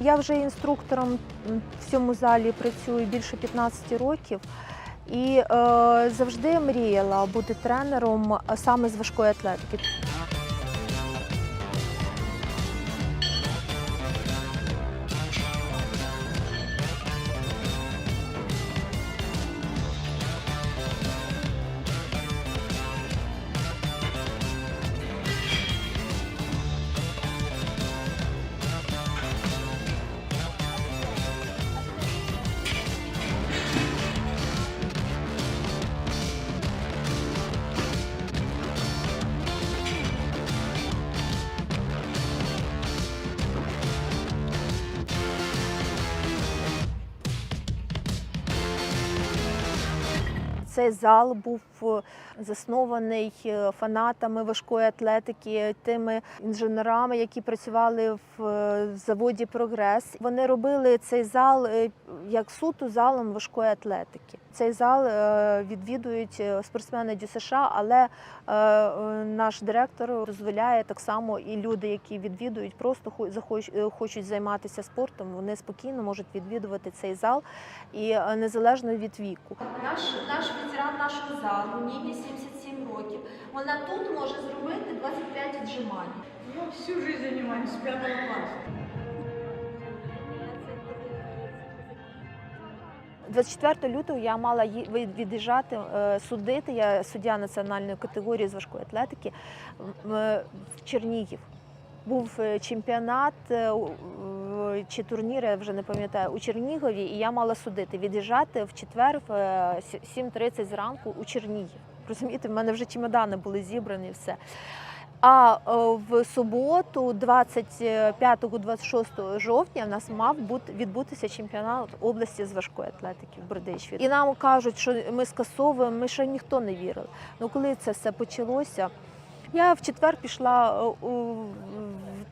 Я вже інструктором в цьому залі працюю більше 15 років. І е, завжди мріяла бути тренером саме з важкої атлетики. Цей зал був е, заснований е, фанатами важкої атлетики, тими інженерами, які працювали в е, заводі Прогрес. Вони робили цей зал як суто залом важкої атлетики. Цей зал відвідують спортсмени ДЮСШ, але е, е, наш директор дозволяє так само і люди, які відвідують, просто хочуть займатися спортом. Вони спокійно можуть відвідувати цей зал і незалежно від віку. Наш, наш ветеран нашого залу, Ніні 77 років, вона тут може зробити 25 віджимань. Я всю жизнь занимаюсь с пятого класса. 24 лютого я мала від'їжджати е, судити. Я суддя національної категорії з важкої атлетики е, в Чернігів. Був е, чемпіонат е, чи турнір, я вже не пам'ятаю, у Чернігові, і я мала судити, від'їжджати в четвер в е, 7.30 зранку у Чернігів. Розумієте, в мене вже чемодани були зібрані, все. А е, в суботу, 25-26 жовтня, в нас мав бути відбутися чемпіонат області з важкої атлетики в Бердичеві. І нам кажуть, що ми скасовуємо. Ми ще ніхто не вірив. Ну коли це все почалося, я в четвер пішла е,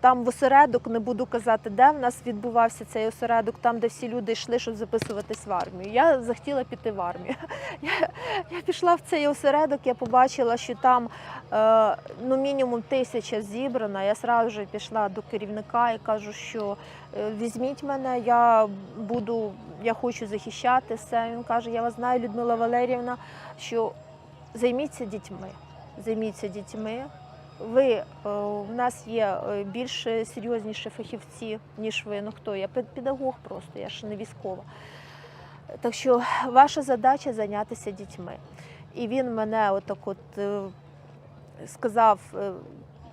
там в осередок, не буду казати, де в нас відбувався цей осередок, там, де всі люди йшли, щоб записуватись в армію. Я захотіла піти в армію. Я, я пішла в цей осередок, я побачила, що там е, ну, мінімум тисяча зібрана. Я одразу ж пішла до керівника і кажу, що е, візьміть мене, я буду, я хочу захищати все. Він каже: Я вас знаю, Людмила Валерівна, що займіться дітьми. Займіться дітьми. Ви е, в нас є е, більш серйозніші фахівці, ніж ви. Ну хто? Я педагог просто, я ж не військова. Так що ваша задача зайнятися дітьми. І він мене отак от е, сказав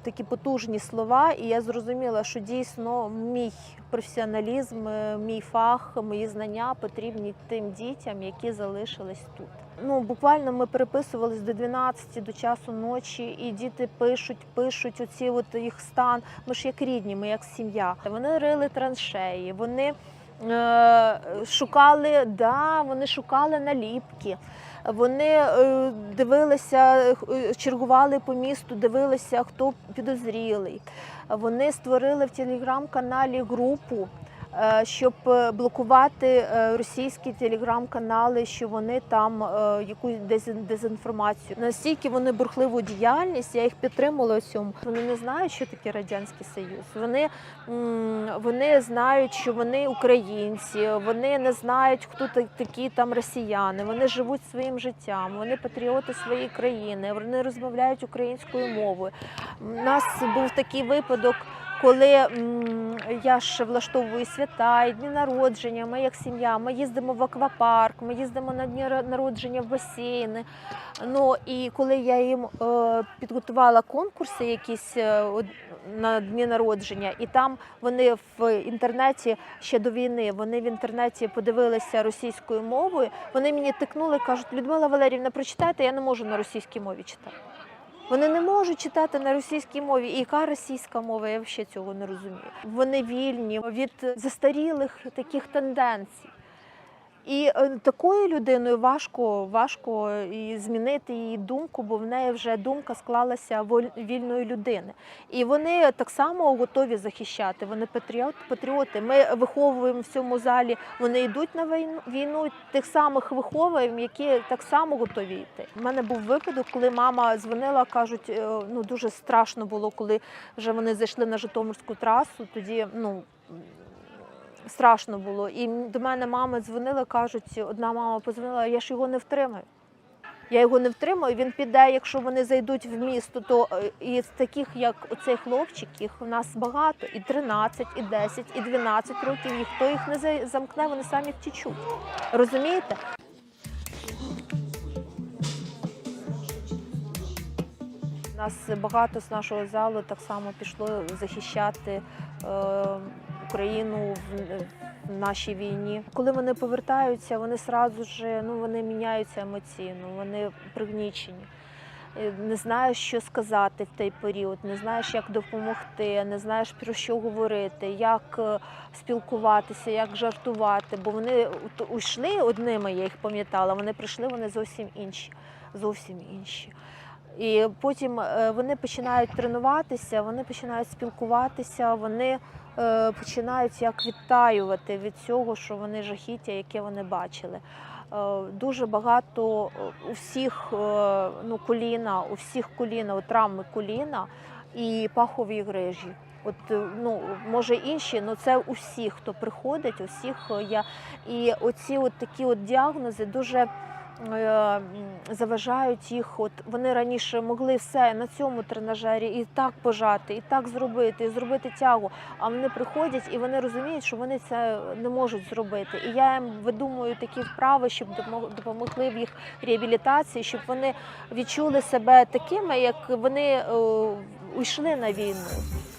такі потужні слова, і я зрозуміла, що дійсно мій професіоналізм, е, мій фах, мої знання потрібні тим дітям, які залишились тут. Ну, буквально ми переписувались до 12 до часу ночі, і діти пишуть, пишуть оці от їх стан. Ми ж як рідні, ми як сім'я. Вони рили траншеї, вони е, шукали, да, вони шукали наліпки. Вони е, дивилися, е, чергували по місту, дивилися, хто підозрілий. Вони створили в телеграм-каналі групу, щоб е, блокувати е, російські телеграм-канали, що вони там е, якусь дезін- дезінформацію. Настільки вони бурхливу діяльність, я їх підтримала у цьому. Вони не знають, що таке радянський союз. Вони, вони знають, що вони українці. Вони не знають, хто такі там росіяни. Вони живуть своїм життям. Вони патріоти своєї країни. Вони розмовляють українською мовою. У нас був такий випадок. Коли я ж влаштовую свята і дні народження, ми як сім'я, ми їздимо в аквапарк, ми їздимо на дні народження в басейни. Ну і коли я їм е, підготувала конкурси якісь е, на дні народження, і там вони в інтернеті ще до війни, вони в інтернеті подивилися російською мовою. Вони мені тикнули, кажуть, Людмила Валерівна, прочитайте, я не можу на російській мові читати. Вони не можуть читати на російській мові. І яка російська мова? Я взагалі цього не розумію. Вони вільні від застарілих таких тенденцій. І е, такою людиною важко, важко і змінити її думку, бо в неї вже думка склалася вільної людини. І вони так само готові захищати. Вони патріот, патріоти. Ми виховуємо в цьому залі. Вони йдуть на війну, війну, тих самих виховуємо, які так само готові йти. У мене був випадок, коли мама дзвонила, кажуть, е, ну дуже страшно було, коли вже вони зайшли на Житомирську трасу. Тоді ну страшно було. І до мене мами дзвонили, кажуть, одна мама подзвонила, я ж його не втримаю. Я його не втримаю, він піде, якщо вони зайдуть в місто, то е, із таких, як оцей хлопчик, їх у нас багато, і 13, і 10, і 12 років, ніхто їх не замкне, вони самі втічуть. Розумієте? Нас багато з нашого залу так само пішло захищати е, Україну в, нашій війні. Коли вони повертаються, вони сразу ж ну вони міняються емоційно, вони пригнічені. Е, Не знаєш, що сказати в той період, не знаєш, як допомогти, не знаєш про що говорити, як е, спілкуватися, як жартувати. Бо вони уйшли одними, я їх пам'ятала. Вони прийшли, вони зовсім інші, зовсім інші. І потім е, вони починають тренуватися, вони починають спілкуватися, вони починають як відтаювати від цього, що вони жахіття, яке вони бачили. Е, Дуже багато е, у всіх е, ну, коліна, у всіх коліна, от травми коліна і пахові грижі. От е, ну може інші, але це у хто приходить, у всіх е, я і оці от такі от діагнози дуже е, заважають їх. От вони раніше могли все на цьому тренажері і так пожати, і так зробити, і зробити тягу. А вони приходять і вони розуміють, що вони це не можуть зробити. І я їм видумую такі вправи, щоб допомогли в їх реабілітації, щоб вони відчули себе такими, як вони е, уйшли на війну.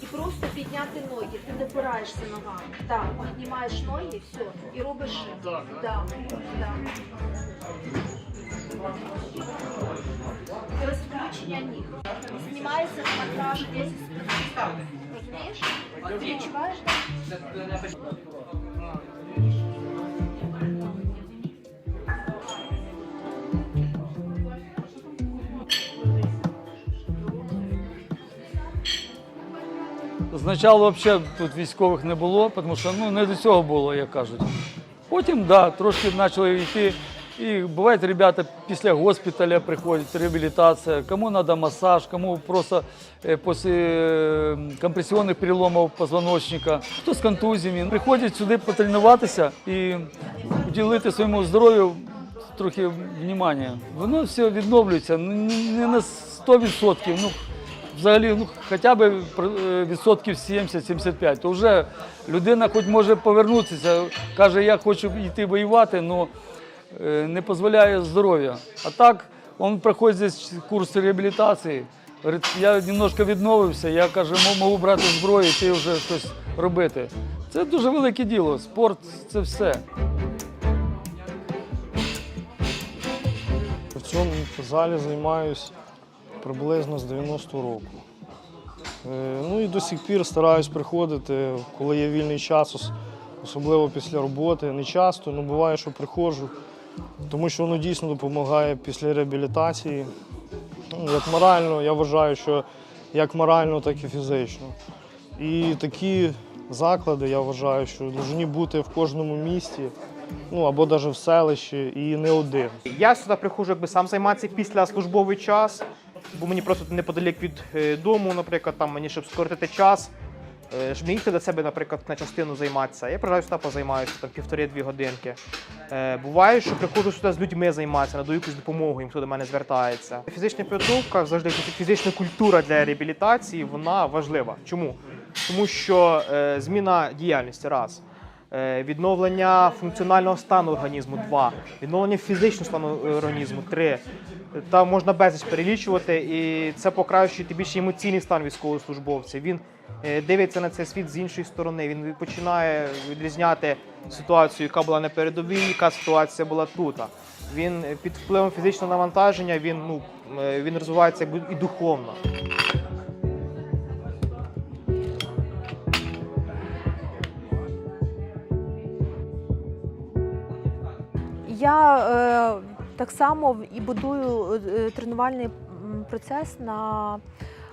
І просто підняти ноги. Ти не опираєшся ногами. Так, піднімаєш ноги, все, і робиш. Так, да, да. Розключення ніг. Знімається матраж десь. Розумієш? Ти відчуваєш? Спочатку взагалі тут військових не було, тому що ну, не до цього було, як кажуть. Потім, да, трошки почали йти. І бувають, ребята після госпіталя приходять, реабілітація, кому треба масаж, кому просто е, після е, компресійних переломів позвоночника, хто з контузіями. Приходять сюди потренуватися і уділити своєму здоров'ю трохи внимання. Воно все відновлюється не на 100%, ну, взагалі ну, хоча б е, відсотків 70-75, то вже людина хоч може повернутися, каже, я хочу йти воювати, але не дозволяє здоров'я. А так, він проходить курс реабілітації. Говорить, я немножко відновився, я каже, можу брати зброю, йти вже щось робити. Це дуже велике діло. Спорт це все. В цьому залі займаюсь приблизно з 90 року. Е, Ну і до сих пір стараюсь приходити, коли є вільний час, особливо після роботи. Не часто, але буває, що приходжу, тому що воно дійсно допомагає після реабілітації. Ну, Як морально, я вважаю, що як морально, так і фізично. І такі заклади, я вважаю, що повинні бути в кожному місті, ну або навіть в селищі, і не один. Я сюди приходжу якби сам займатися після службовий час, бо мені просто неподалік від е, дому, наприклад, там мені щоб скоротити час, щоб не їхати до себе, наприклад, на частину займатися. Я приїжджаю сюди позаймаюся там півтори-дві годинки. Е, Буває, що приходжу сюди з людьми займатися, надаю якусь допомогу, їм хто до мене звертається. Фізична підготовка, завжди фізична культура для реабілітації, вона важлива. Чому? Тому що е, зміна діяльності раз. Е, Відновлення функціонального стану організму 2, відновлення фізичного стану е, організму 3. Там можна безліч перелічувати, і це покращує більше емоційний стан військовослужбовця. Він е, дивиться на цей світ з іншої сторони. Він починає відрізняти ситуацію, яка була на передовій, яка ситуація була тут. Він під впливом фізичного навантаження він, ну, він розвивається і духовно. Я е, так само і будую е, тренувальний процес на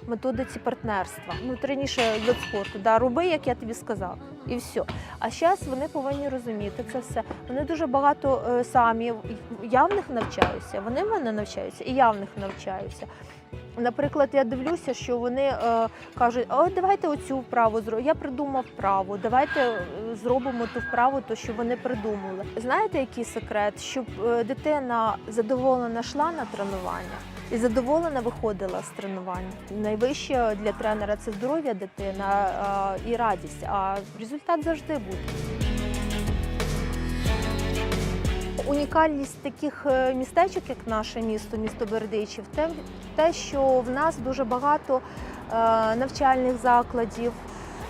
методиці партнерства. Ну, раніше вид спорту. Да, роби, як я тобі сказав, і все. А зараз вони повинні розуміти це все. Вони дуже багато е, самі. Я в них навчаюся, вони в мене навчаються, і я в них навчаюся. Наприклад, я дивлюся, що вони е, кажуть, о, давайте оцю вправу зробимо. Я придумав вправу, давайте е, зробимо ту вправу, то що вони придумали. Знаєте, який секрет? Щоб е, дитина задоволена йшла на тренування і задоволена виходила з тренування. Найвище для тренера це здоров'я дитини і радість, а результат завжди буде. Унікальність таких е, містечок, як наше місто, місто Бердичів, те, що в нас дуже багато е, навчальних закладів,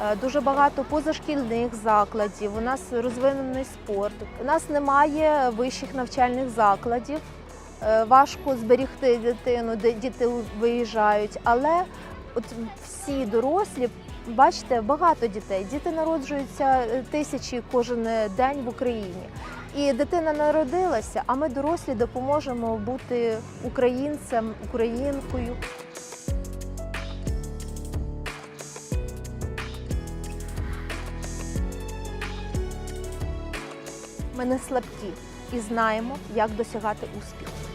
е, дуже багато позашкільних закладів. У нас розвинений спорт. У нас немає вищих навчальних закладів. Важко зберігти дитину, де діти виїжджають, але от всі дорослі. Бачите, багато дітей. Діти народжуються тисячі кожен день в Україні. І дитина народилася, а ми дорослі допоможемо бути українцем, українкою. Ми не слабкі і знаємо, як досягати успіху.